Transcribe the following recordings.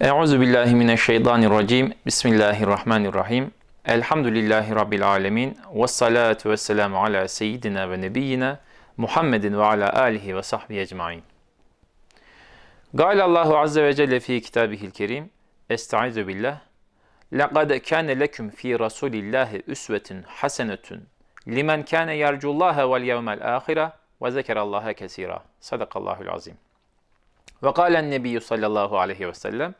Euzu billahi mineşşeytanirracim. Bismillahirrahmanirrahim. Elhamdülillahi rabbil alamin. Ves salatu vesselamu ala seyyidina ve nebiyina Muhammedin ve ala alihi ve sahbihi ecmaîn. Gal Allahu azze ve celle fi kitabihil kerim. Estaizu billah. Laqad kana lekum fi rasulillahi usvetun hasenetun limen kana yercullaha vel yevmel ahire ve zekerallaha kesira. Sadakallahu'l azim. Ve kâlen nebiyyü sallallahu aleyhi ve sellem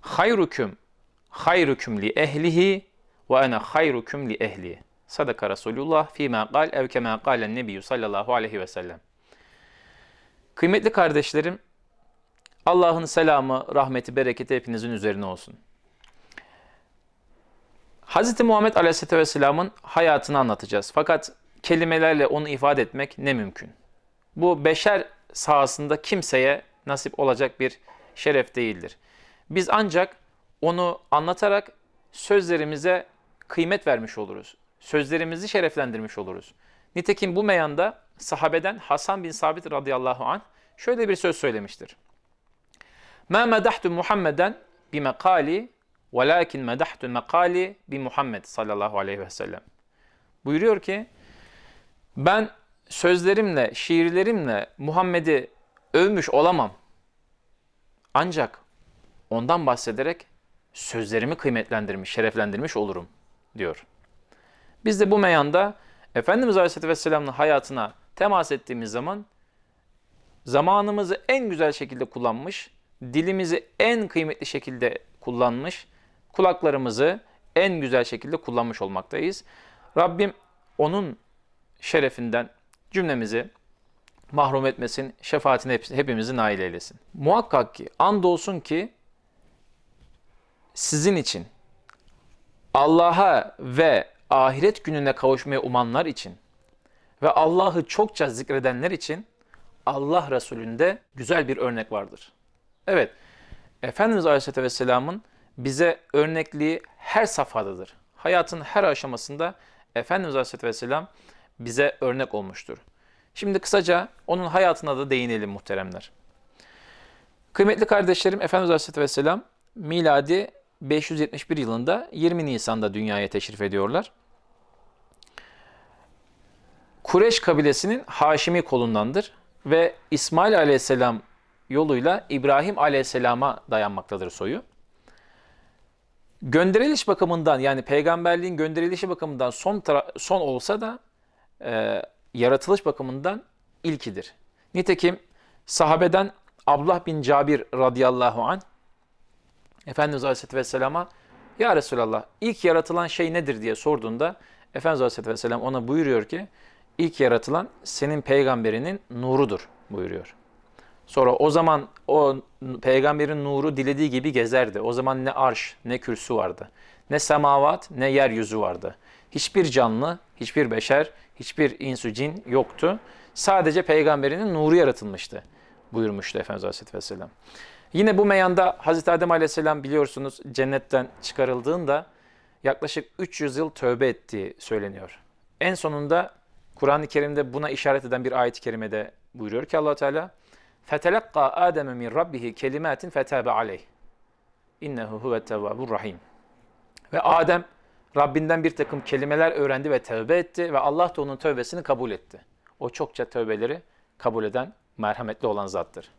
hayrukum hayrukum li ehlihi ve ana hayrukum li ehli. Sadaka Resulullah fîmâ kal ev kemâ kâlen nebiyyü sallallahu aleyhi ve sellem. Kıymetli kardeşlerim, Allah'ın selamı, rahmeti, bereketi hepinizin üzerine olsun. Hz. Muhammed Aleyhisselatü Vesselam'ın hayatını anlatacağız. Fakat kelimelerle onu ifade etmek ne mümkün? Bu beşer sahasında kimseye nasip olacak bir şeref değildir. Biz ancak onu anlatarak sözlerimize kıymet vermiş oluruz. Sözlerimizi şereflendirmiş oluruz. Nitekim bu meyanda sahabeden Hasan bin Sabit radıyallahu anh şöyle bir söz söylemiştir. Ma medahtu Muhammeden bi mekali velakin medahtu mekali bi Muhammed sallallahu aleyhi ve sellem. Buyuruyor ki ben sözlerimle, şiirlerimle Muhammed'i övmüş olamam. Ancak ondan bahsederek sözlerimi kıymetlendirmiş, şereflendirmiş olurum diyor. Biz de bu meyanda Efendimiz Aleyhisselatü Vesselam'ın hayatına temas ettiğimiz zaman zamanımızı en güzel şekilde kullanmış, dilimizi en kıymetli şekilde kullanmış, kulaklarımızı en güzel şekilde kullanmış olmaktayız. Rabbim onun şerefinden cümlemizi mahrum etmesin, şefaatine hepimizi nail eylesin. Muhakkak ki, andolsun ki sizin için Allah'a ve ahiret gününe kavuşmaya umanlar için ve Allah'ı çokça zikredenler için Allah Resulü'nde güzel bir örnek vardır. Evet, Efendimiz Aleyhisselatü Vesselam'ın bize örnekliği her safhadadır. Hayatın her aşamasında Efendimiz Aleyhisselatü Vesselam bize örnek olmuştur. Şimdi kısaca onun hayatına da değinelim muhteremler. Kıymetli kardeşlerim Efendimiz Aleyhisselatü Vesselam miladi 571 yılında 20 Nisan'da dünyaya teşrif ediyorlar. Kureş kabilesinin Haşimi kolundandır ve İsmail Aleyhisselam yoluyla İbrahim Aleyhisselam'a dayanmaktadır soyu. Gönderiliş bakımından yani peygamberliğin gönderilişi bakımından son son olsa da e, yaratılış bakımından ilkidir. Nitekim sahabeden Abdullah bin Cabir radıyallahu an Efendimiz Aleyhisselatü Vesselam'a Ya Resulallah ilk yaratılan şey nedir diye sorduğunda Efendimiz Aleyhisselatü Vesselam ona buyuruyor ki ilk yaratılan senin peygamberinin nurudur buyuruyor. Sonra o zaman o peygamberin nuru dilediği gibi gezerdi. O zaman ne arş ne kürsü vardı. Ne semavat ne yeryüzü vardı Hiçbir canlı, hiçbir beşer, hiçbir insü cin yoktu. Sadece peygamberinin nuru yaratılmıştı buyurmuştu Efendimiz Aleyhisselatü Vesselam. Yine bu meyanda Hazreti Adem Aleyhisselam biliyorsunuz cennetten çıkarıldığında yaklaşık 300 yıl tövbe ettiği söyleniyor. En sonunda Kur'an-ı Kerim'de buna işaret eden bir ayet-i kerimede buyuruyor ki allah Teala فَتَلَقَّى آدَمَ مِنْ رَبِّهِ كَلِمَاتٍ فَتَابَ عَلَيْهِ اِنَّهُ هُوَ التَّوَّابُ rahim. Ve Adem Rabbinden bir takım kelimeler öğrendi ve tövbe etti ve Allah da onun tövbesini kabul etti. O çokça tövbeleri kabul eden, merhametli olan zattır.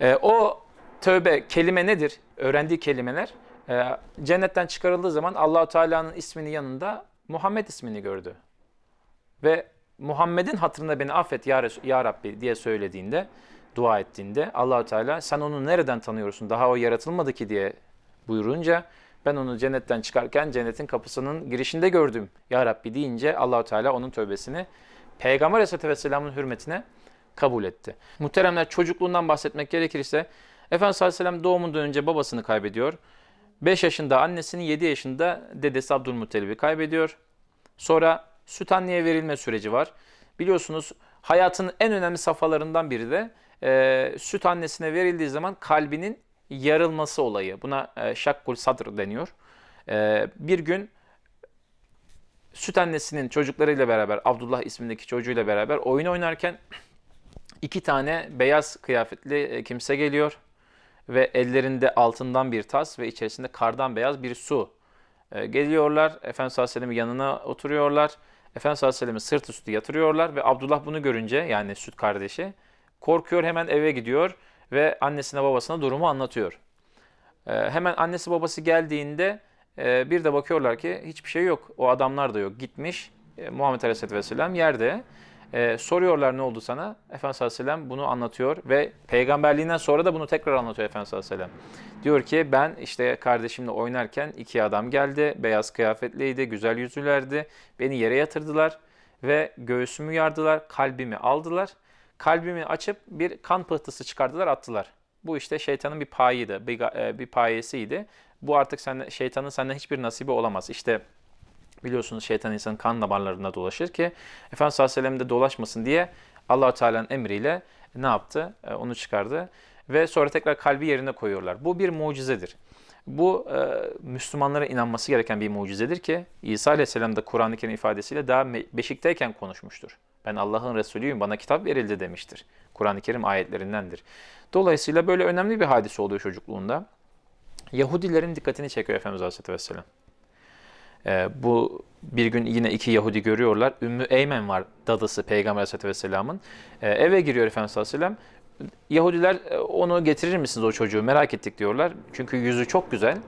E, o tövbe kelime nedir? Öğrendiği kelimeler e, cennetten çıkarıldığı zaman Allahu Teala'nın isminin yanında Muhammed ismini gördü. Ve Muhammed'in hatırına beni affet ya, Resul, ya Rabbi diye söylediğinde, dua ettiğinde Allahu Teala sen onu nereden tanıyorsun? Daha o yaratılmadı ki diye buyurunca ben onu cennetten çıkarken cennetin kapısının girişinde gördüm ya Rabbi deyince Allahu Teala onun tövbesini Peygamber Aleyhisselatü Vesselam'ın hürmetine kabul etti. Muhteremler çocukluğundan bahsetmek gerekirse Efendimiz sallallahu aleyhi ve sellem doğumundan önce babasını kaybediyor. 5 yaşında annesini, 7 yaşında dedesi Abdülmuttalib'i kaybediyor. Sonra süt anneye verilme süreci var. Biliyorsunuz hayatın en önemli safhalarından biri de e, süt annesine verildiği zaman kalbinin yarılması olayı. Buna e, şakkul sadr deniyor. E, bir gün süt annesinin çocuklarıyla beraber, Abdullah ismindeki çocuğuyla beraber oyun oynarken iki tane beyaz kıyafetli e, kimse geliyor. ve ellerinde altından bir tas ve içerisinde kardan beyaz bir su. E, geliyorlar, Efendimiz sallallahu aleyhi ve sellem'in yanına oturuyorlar. Efendimiz sallallahu aleyhi ve sellem'i sırt üstü yatırıyorlar ve Abdullah bunu görünce yani süt kardeşi korkuyor hemen eve gidiyor ve annesine babasına durumu anlatıyor. E, hemen annesi babası geldiğinde e, bir de bakıyorlar ki hiçbir şey yok. O adamlar da yok. Gitmiş. E, Muhammed Aleyhisselatü Vesselam yerde. E, soruyorlar ne oldu sana? Efendimiz Aleyhisselam bunu anlatıyor ve peygamberliğinden sonra da bunu tekrar anlatıyor Efendimiz Aleyhisselam. Diyor ki ben işte kardeşimle oynarken iki adam geldi. Beyaz kıyafetliydi, güzel yüzlülerdi. Beni yere yatırdılar ve göğsümü yardılar, kalbimi aldılar. Kalbimi açıp bir kan pıhtısı çıkardılar, attılar. Bu işte şeytanın bir payıydı, bir, e, bir payesiydi. Bu artık sen, şeytanın senden hiçbir nasibi olamaz. İşte biliyorsunuz şeytan insanın kan damarlarında dolaşır ki Efendimiz sallallahu aleyhi ve sellem de dolaşmasın diye allah Teala'nın emriyle ne yaptı? E, onu çıkardı ve sonra tekrar kalbi yerine koyuyorlar. Bu bir mucizedir. Bu e, Müslümanlara inanması gereken bir mucizedir ki İsa Aleyhisselam da Kur'an-ı Kerim ifadesiyle daha beşikteyken konuşmuştur. Ben Allah'ın Resulüyüm, bana kitap verildi demiştir. Kur'an-ı Kerim ayetlerindendir. Dolayısıyla böyle önemli bir hadise oluyor çocukluğunda. Yahudilerin dikkatini çekiyor Efendimiz Aleyhisselatü Vesselam. Ee, bu bir gün yine iki Yahudi görüyorlar. Ümmü Eymen var dadısı Peygamber Aleyhisselatü Vesselam'ın. Ee, eve giriyor Efendimiz Aleyhisselam. Yahudiler e, onu getirir misiniz o çocuğu merak ettik diyorlar. Çünkü yüzü çok güzel,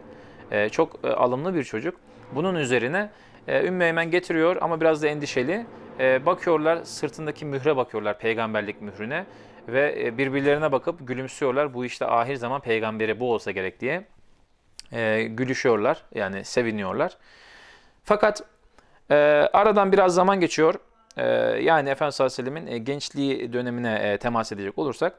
e, çok e, alımlı bir çocuk. Bunun üzerine Ümmü Eymen getiriyor ama biraz da endişeli. Bakıyorlar sırtındaki mühre bakıyorlar peygamberlik mührüne ve birbirlerine bakıp gülümsüyorlar. Bu işte ahir zaman peygamberi bu olsa gerek diye gülüşüyorlar yani seviniyorlar. Fakat aradan biraz zaman geçiyor. yani Efendimiz sallallahu aleyhi ve sellemin gençliği dönemine temas edecek olursak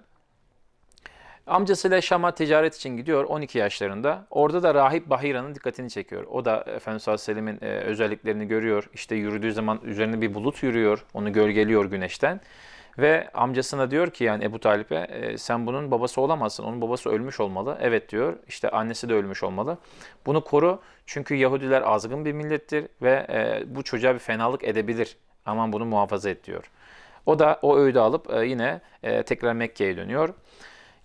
Amcasıyla Şam'a ticaret için gidiyor 12 yaşlarında. Orada da Rahip Bahira'nın dikkatini çekiyor. O da Efendimiz sallallahu aleyhi ve sellemin özelliklerini görüyor. İşte yürüdüğü zaman üzerine bir bulut yürüyor. Onu gölgeliyor güneşten. Ve amcasına diyor ki yani Ebu Talip'e e, sen bunun babası olamazsın. Onun babası ölmüş olmalı. Evet diyor. İşte annesi de ölmüş olmalı. Bunu koru çünkü Yahudiler azgın bir millettir ve e, bu çocuğa bir fenalık edebilir. Aman bunu muhafaza et diyor. O da o öğüdü alıp e, yine e, tekrar Mekke'ye dönüyor.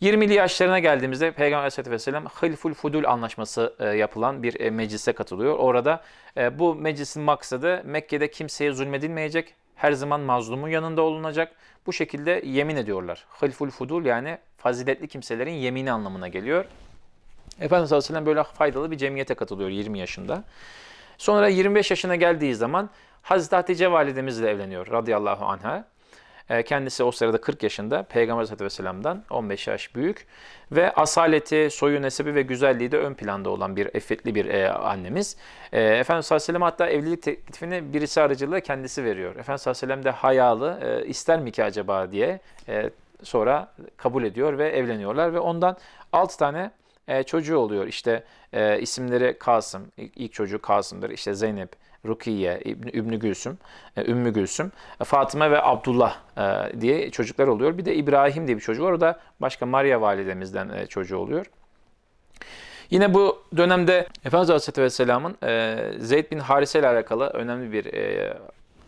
20'li yaşlarına geldiğimizde Peygamber Aleyhisselatü Vesselam Hilful Fudul anlaşması e, yapılan bir e, meclise katılıyor. Orada e, bu meclisin maksadı Mekke'de kimseye zulmedilmeyecek, her zaman mazlumun yanında olunacak. Bu şekilde yemin ediyorlar. Hilful Fudul yani faziletli kimselerin yemini anlamına geliyor. Efendimiz sallallahu aleyhi ve sellem böyle faydalı bir cemiyete katılıyor 20 yaşında. Sonra 25 yaşına geldiği zaman Hazreti Hatice validemizle evleniyor radıyallahu anha. E, kendisi o sırada 40 yaşında Peygamber Aleyhisselatü Vesselam'dan 15 yaş büyük ve asaleti, soyu, nesebi ve güzelliği de ön planda olan bir effetli bir e, annemiz. E, Efendimiz sallallahu aleyhi ve sellem hatta evlilik teklifini birisi aracılığıyla kendisi veriyor. Efendimiz sallallahu aleyhi ve sellem de hayalı e, ister mi ki acaba diye e, sonra kabul ediyor ve evleniyorlar ve ondan 6 tane çocuğu oluyor. İşte isimleri Kasım, ilk çocuğu Kasım'dır. İşte Zeynep, Rukiye, Gülsüm, e, Ümmü Gülsüm, e, Fatıma ve Abdullah e, diye çocuklar oluyor. Bir de İbrahim diye bir çocuk var. O da başka Maria validemizden çocuğu oluyor. Yine bu dönemde Efendimiz Aleyhisselatü Vesselam'ın Zeyd bin Harise ile alakalı önemli bir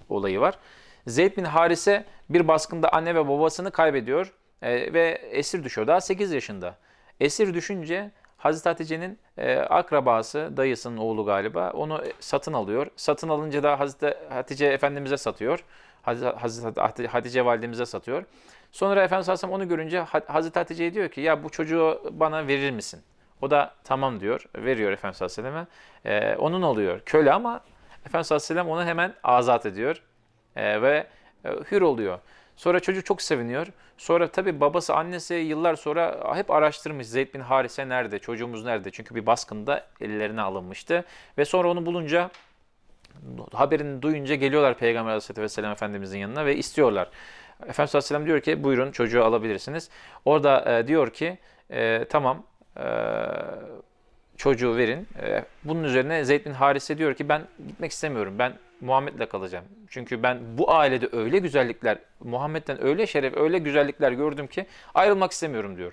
olayı var. Zeyd bin Harise bir baskında anne ve babasını kaybediyor ve esir düşüyor. Daha 8 yaşında. Esir düşünce Hazreti Hatice'nin e, akrabası, dayısının oğlu galiba onu satın alıyor. Satın alınca da Hazreti Hatice Efendimiz'e satıyor. Hazreti Hatice validemize satıyor. Sonra Efendimiz Aleyhisselam onu görünce Hazreti Hatice'ye diyor ki ya bu çocuğu bana verir misin? O da tamam diyor. Veriyor Efendimiz Aleyhisselam'a. E, onun oluyor. Köle ama Efendimiz Aleyhisselam onu hemen azat ediyor. E, ve e, hür oluyor. Sonra çocuk çok seviniyor. Sonra tabii babası, annesi yıllar sonra hep araştırmış Zeyd bin Harise nerede, çocuğumuz nerede? Çünkü bir baskında ellerine alınmıştı. Ve sonra onu bulunca, haberini duyunca geliyorlar Peygamber Aleyhisselatü Vesselam Efendimizin yanına ve istiyorlar. Efendimiz Aleyhisselam diyor ki buyurun çocuğu alabilirsiniz. Orada e, diyor ki e, tamam e, çocuğu verin. E, bunun üzerine Zeyd bin Harise diyor ki ben gitmek istemiyorum. Ben Muhammed'le kalacağım. Çünkü ben bu ailede öyle güzellikler, Muhammed'den öyle şeref, öyle güzellikler gördüm ki ayrılmak istemiyorum diyor.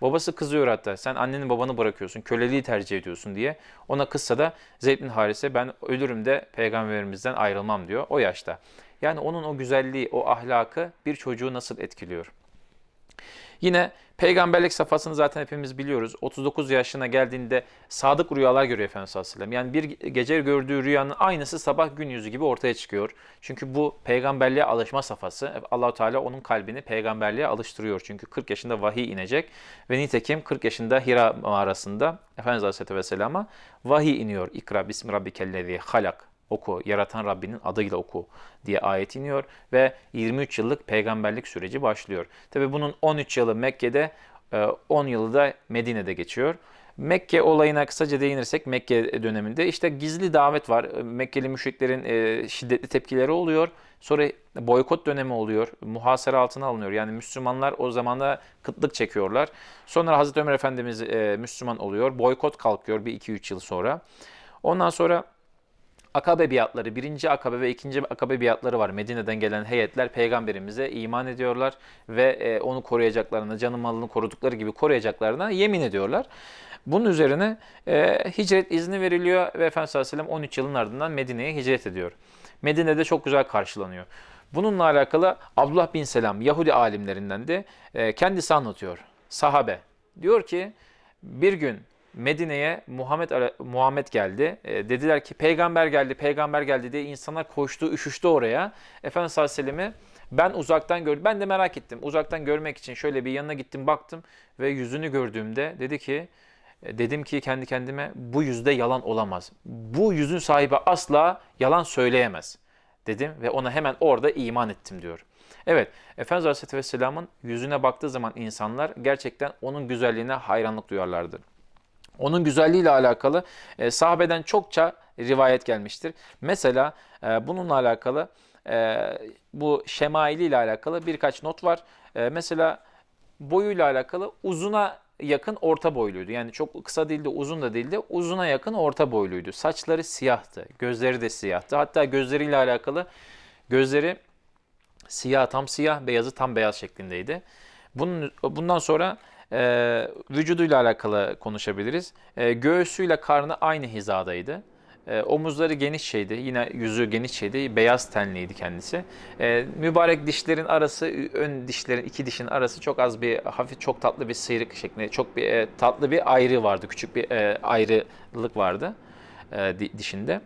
Babası kızıyor hatta. Sen annenin babanı bırakıyorsun, köleliği tercih ediyorsun diye. Ona kızsa da Zeyd bin Harise ben ölürüm de peygamberimizden ayrılmam diyor o yaşta. Yani onun o güzelliği, o ahlakı bir çocuğu nasıl etkiliyor? Yine peygamberlik safhasını zaten hepimiz biliyoruz. 39 yaşına geldiğinde sadık rüyalar görüyor Efendimiz sallallahu aleyhi ve sellem. Yani bir gece gördüğü rüyanın aynısı sabah gün yüzü gibi ortaya çıkıyor. Çünkü bu peygamberliğe alışma safhası. Allahu Teala onun kalbini peygamberliğe alıştırıyor. Çünkü 40 yaşında vahiy inecek ve nitekim 40 yaşında Hira mağarasında Efendimiz Aleyhisselatü Vesselam'a vahiy iniyor. İkra bismi rabbikellezi halak oku, yaratan Rabbinin adıyla oku diye ayet iniyor ve 23 yıllık peygamberlik süreci başlıyor. Tabi bunun 13 yılı Mekke'de, 10 yılı da Medine'de geçiyor. Mekke olayına kısaca değinirsek Mekke döneminde işte gizli davet var. Mekkeli müşriklerin e, şiddetli tepkileri oluyor. Sonra boykot dönemi oluyor. Muhasara altına alınıyor. Yani Müslümanlar o zamanda kıtlık çekiyorlar. Sonra Hazreti Ömer Efendimiz e, Müslüman oluyor. Boykot kalkıyor bir 2-3 yıl sonra. Ondan sonra Akabe biatları, birinci akabe ve ikinci akabe biatları var. Medine'den gelen heyetler peygamberimize iman ediyorlar ve e, onu koruyacaklarına, canı malını korudukları gibi koruyacaklarına yemin ediyorlar. Bunun üzerine e, hicret izni veriliyor ve Efendimiz sallallahu aleyhi ve sellem 13 yılın ardından Medine'ye hicret ediyor. Medine'de çok güzel karşılanıyor. Bununla alakalı Abdullah bin Selam, Yahudi alimlerinden de e, kendisi anlatıyor. Sahabe. Diyor ki bir gün Medine'ye Muhammed Muhammed geldi. E, dediler ki peygamber geldi, peygamber geldi diye insanlar koştu, üşüştü oraya. Efendimiz sallallahu aleyhi ve sellem'i ben uzaktan gördüm. Ben de merak ettim. Uzaktan görmek için şöyle bir yanına gittim, baktım ve yüzünü gördüğümde dedi ki e, dedim ki kendi kendime bu yüzde yalan olamaz. Bu yüzün sahibi asla yalan söyleyemez dedim ve ona hemen orada iman ettim diyor. Evet, Efendimiz Aleyhisselatü Vesselam'ın yüzüne baktığı zaman insanlar gerçekten onun güzelliğine hayranlık duyarlardı. Onun güzelliğiyle alakalı e, sahabeden çokça rivayet gelmiştir. Mesela e, bununla alakalı e, bu şemaili ile alakalı birkaç not var. E, mesela boyuyla alakalı uzuna yakın orta boyluydu. Yani çok kısa değildi, uzun da değildi. Uzuna yakın orta boyluydu. Saçları siyahtı, gözleri de siyahtı. Hatta gözleriyle alakalı gözleri siyah tam siyah, beyazı tam beyaz şeklindeydi. Bunun, bundan sonra e, vücuduyla alakalı konuşabiliriz. E, göğsüyle karnı aynı hizadaydı. E, omuzları geniş şeydi, yine yüzü geniş şeydi, beyaz tenliydi kendisi. E, mübarek dişlerin arası, ön dişlerin iki dişin arası çok az bir, hafif çok tatlı bir sıyrık şeklinde, çok bir e, tatlı bir ayrı vardı, küçük bir e, ayrılık vardı e, dişinde.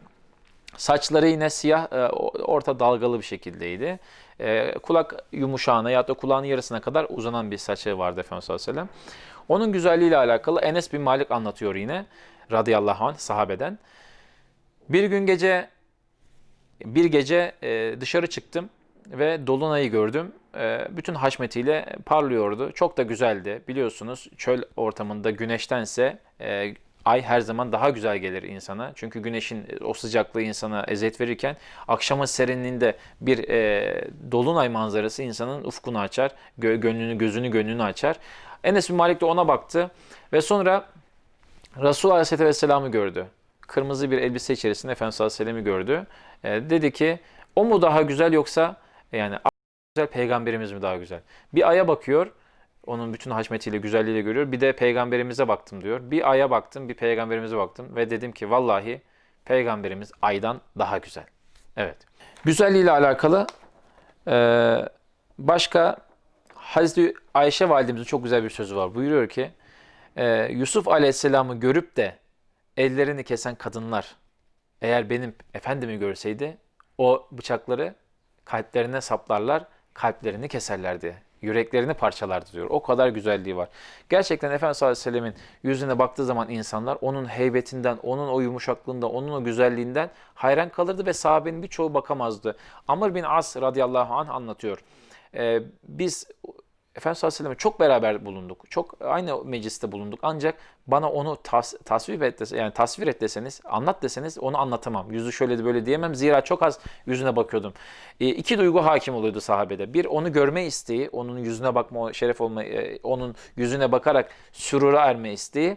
Saçları yine siyah, e, orta dalgalı bir şekildeydi. E, kulak yumuşağına ya da kulağın yarısına kadar uzanan bir saçı vardı Efendimiz sallallahu aleyhi ve sellem. Onun güzelliğiyle alakalı Enes bin Malik anlatıyor yine radıyallahu anh sahabeden. Bir gün gece bir gece e, dışarı çıktım ve dolunayı gördüm. Bütün haşmetiyle parlıyordu. Çok da güzeldi. Biliyorsunuz çöl ortamında güneştense ay her zaman daha güzel gelir insana. Çünkü güneşin e, o sıcaklığı insana eziyet verirken akşamın serinliğinde bir e, dolunay manzarası insanın ufkunu açar, gö gönlünü, gözünü, gönlünü açar. Enes bin Malik de ona baktı ve sonra Resul Aleyhisselatü Vesselam'ı gördü. Kırmızı bir elbise içerisinde Efendimiz Aleyhisselam'ı gördü. E, dedi ki o mu daha güzel yoksa yani güzel peygamberimiz mi daha güzel? Bir aya bakıyor. Onun bütün haşmetiyle, güzelliğiyle görüyor. Bir de peygamberimize baktım diyor. Bir aya baktım, bir peygamberimize baktım ve dedim ki vallahi peygamberimiz aydan daha güzel. Evet. Güzelliğiyle alakalı başka Hazreti Ayşe validemizin çok güzel bir sözü var. Buyuruyor ki Yusuf aleyhisselamı görüp de ellerini kesen kadınlar eğer benim efendimi görseydi o bıçakları kalplerine saplarlar, kalplerini keserlerdi yüreklerini parçalardı diyor. O kadar güzelliği var. Gerçekten Efendimiz sallallahu aleyhi ve sellemin yüzüne baktığı zaman insanlar onun heybetinden, onun o yumuşaklığından, onun o güzelliğinden hayran kalırdı ve sahabenin birçoğu bakamazdı. Amr bin As radıyallahu anh anlatıyor. Ee, biz Efendimiz sallallahu aleyhi ve çok beraber bulunduk. Çok aynı mecliste bulunduk. Ancak bana onu tas, tasvir et deseniz, yani tasvir et deseniz, anlat deseniz onu anlatamam. Yüzü şöyle böyle diyemem. Zira çok az yüzüne bakıyordum. E, iki duygu hakim oluyordu sahabede. Bir onu görme isteği, onun yüzüne bakma, şeref olma, e, onun yüzüne bakarak sürura erme isteği.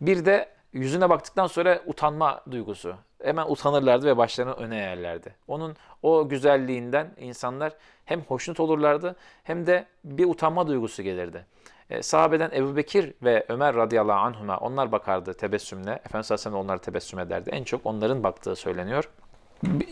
Bir de yüzüne baktıktan sonra utanma duygusu. Hemen utanırlardı ve başlarını öne eğerlerdi. Onun o güzelliğinden insanlar hem hoşnut olurlardı hem de bir utanma duygusu gelirdi. E, sahabeden Ebu Bekir ve Ömer radıyallahu anhuma onlar bakardı tebessümle. Efendimiz Aleyhisselam onları tebessüm ederdi. En çok onların baktığı söyleniyor.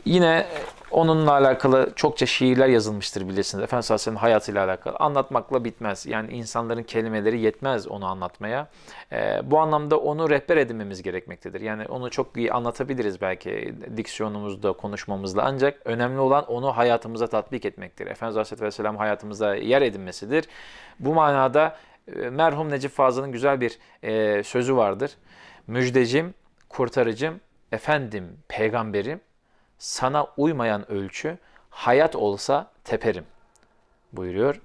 Yine Onunla alakalı çokça şiirler yazılmıştır bilirsiniz. Efendimiz Aleyhisselam'ın hayatıyla alakalı. Anlatmakla bitmez. Yani insanların kelimeleri yetmez onu anlatmaya. Ee, bu anlamda onu rehber edinmemiz gerekmektedir. Yani onu çok iyi anlatabiliriz belki diksiyonumuzda, konuşmamızla. Ancak önemli olan onu hayatımıza tatbik etmektir. Efendimiz Aleyhisselam hayatımıza yer edinmesidir. Bu manada e, merhum Necip Fazıl'ın güzel bir e, sözü vardır. Müjdecim, kurtarıcım, efendim, peygamberim, sana uymayan ölçü hayat olsa teperim buyuruyor.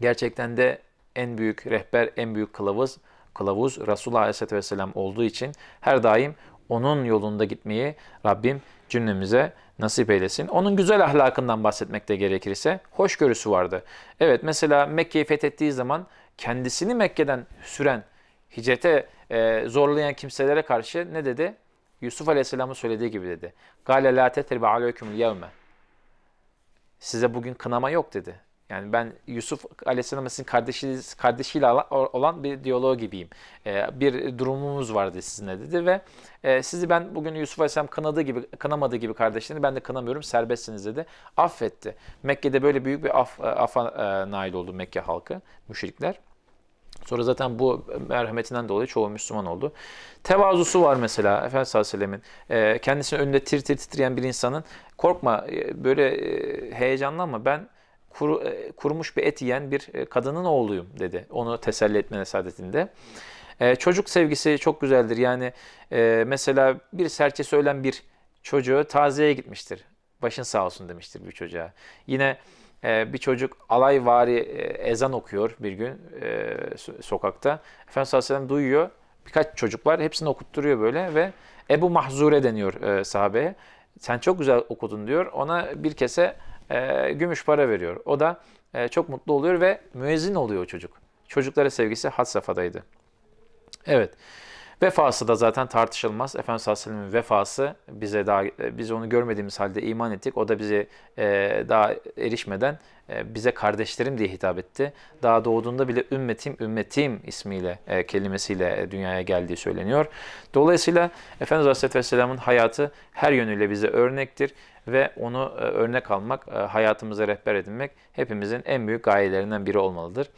Gerçekten de en büyük rehber, en büyük kılavuz, kılavuz Resulullah Aleyhisselatü Vesselam olduğu için her daim onun yolunda gitmeyi Rabbim cümlemize nasip eylesin. Onun güzel ahlakından bahsetmekte gerekirse hoşgörüsü vardı. Evet mesela Mekke'yi fethettiği zaman kendisini Mekke'den süren, hicrete e, zorlayan kimselere karşı ne dedi? Yusuf Aleyhisselam'ın söylediği gibi dedi. Gale la tetribe aleykümül yevme. Size bugün kınama yok dedi. Yani ben Yusuf Aleyhisselam'ın sizin kardeşiniz, kardeşiyle olan bir diyalog gibiyim. Ee, bir durumumuz vardı sizinle dedi ve e, sizi ben bugün Yusuf Aleyhisselam kınadığı gibi, kınamadığı gibi kardeşlerini ben de kınamıyorum, serbestsiniz dedi. Affetti. Mekke'de böyle büyük bir af, afa e, nail oldu Mekke halkı, müşrikler. Sonra zaten bu merhametinden dolayı çoğu Müslüman oldu. Tevazusu var mesela Efendimiz sallallahu aleyhi ve sellemin. E, kendisinin önünde tir tir titreyen bir insanın korkma e, böyle e, heyecanlanma ben kuru, e, kurumuş bir et yiyen bir kadının oğluyum dedi. Onu teselli etme nesadetinde. E, çocuk sevgisi çok güzeldir. Yani e, mesela bir serçesi ölen bir çocuğu taziyeye gitmiştir. Başın sağ olsun demiştir bir çocuğa. Yine bir çocuk alayvari e, ezan okuyor bir gün e, sokakta. Efendimiz sallallahu aleyhi ve sellem duyuyor. Birkaç çocuk var. Hepsini okutturuyor böyle ve Ebu Mahzure deniyor e, sahabeye. Sen çok güzel okudun diyor. Ona bir kese gümüş para veriyor. O da çok mutlu oluyor ve müezzin oluyor o çocuk. Çocuklara sevgisi had safhadaydı. Evet. Vefası da zaten tartışılmaz. Efendimiz sallallahu aleyhi ve sellem'in vefası bize daha biz onu görmediğimiz halde iman ettik. O da bize e, daha erişmeden e, bize kardeşlerim diye hitap etti. Daha doğduğunda bile ümmetim ümmetim ismiyle e, kelimesiyle dünyaya geldiği söyleniyor. Dolayısıyla Efendimiz aleyhisselatü vesselamın hayatı her yönüyle bize örnektir ve onu e, örnek almak, e, hayatımıza rehber edinmek hepimizin en büyük gayelerinden biri olmalıdır.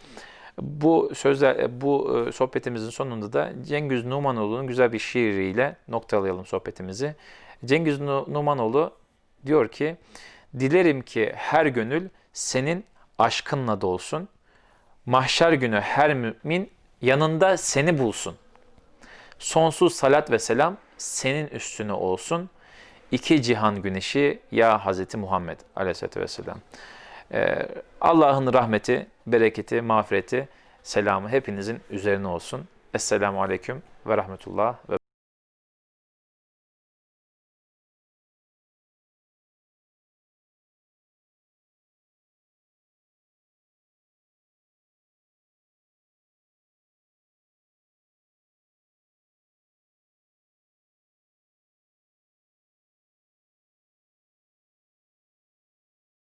Bu sözler, bu e, sohbetimizin sonunda da Cengiz Numanoğlu'nun güzel bir şiiriyle noktalayalım sohbetimizi. Cengiz Numanoğlu diyor ki, Dilerim ki her gönül senin aşkınla dolsun. Mahşer günü her mümin yanında seni bulsun. Sonsuz salat ve selam senin üstüne olsun. İki cihan güneşi ya Hazreti Muhammed aleyhissalatü vesselam. Ee, Allah'ın rahmeti, bereketi, mağfireti, selamı hepinizin üzerine olsun. Esselamu Aleyküm ve Rahmetullah ve